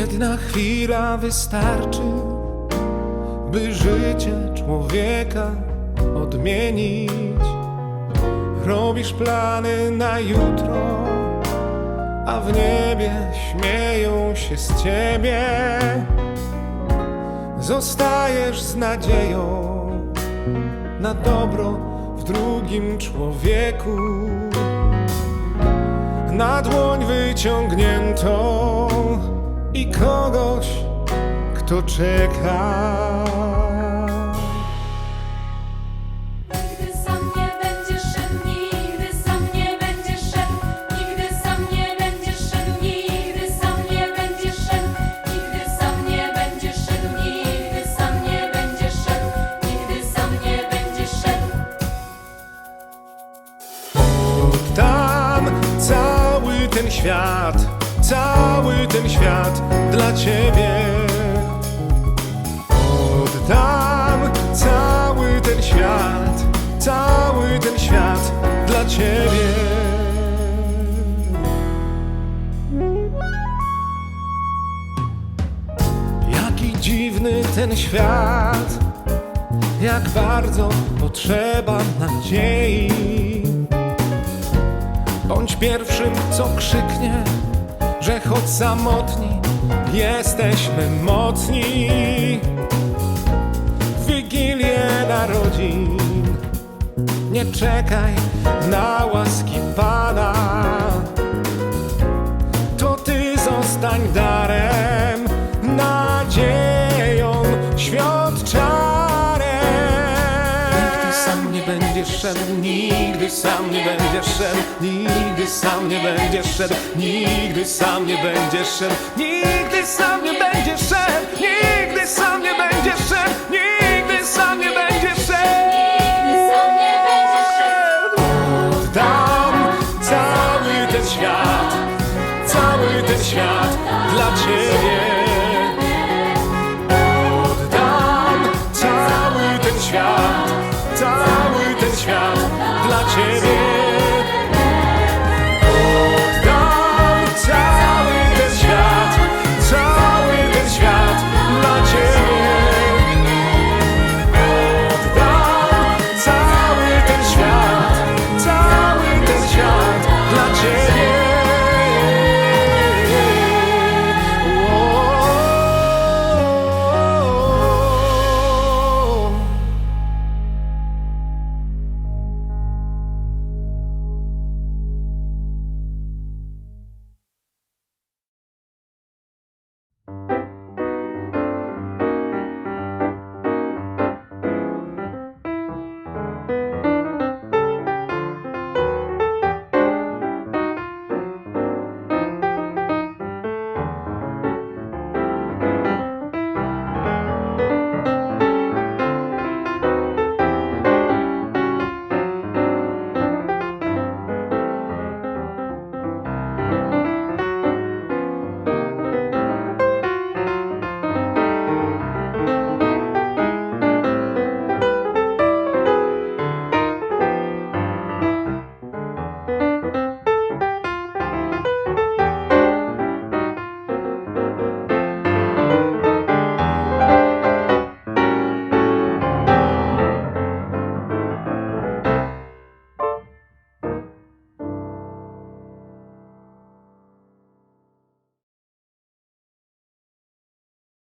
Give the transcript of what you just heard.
Jedna chwila wystarczy, by życie człowieka odmienić. Robisz plany na jutro, a w niebie śmieją się z ciebie. Zostajesz z nadzieją na dobro w drugim człowieku. Na dłoń wyciągniętą i kogoś, kto czeka. Nigdy sam nie będziesz szedł, nigdy sam nie będziesz szedł, nigdy sam nie będziesz szedł, nigdy sam nie będziesz szedł, nigdy sam nie będziesz szedł, nigdy sam nie będziesz szedł, nigdy sam nie będziesz szedł. Oddam cały ten świat, cały ten świat dla ciebie. Oddam cały ten świat, cały ten świat dla ciebie. Jaki dziwny ten świat, jak bardzo potrzeba nadziei. Bądź pierwszym, co krzyknie, że choć samotni, jesteśmy mocni. Wigilię narodzin nie czekaj na łaski Pana. Będziesz szedł, nigdy sam nie będziesz szedł, nigdy sam nie będziesz szedł, nigdy sam nie będziesz szedł, nigdy sam nie będziesz szedł, nigdy sam nie będziesz szedł, nigdy sam nie będziesz szedł. Oddam cały ten świat, cały ten świat dla Ciebie. Ciebie.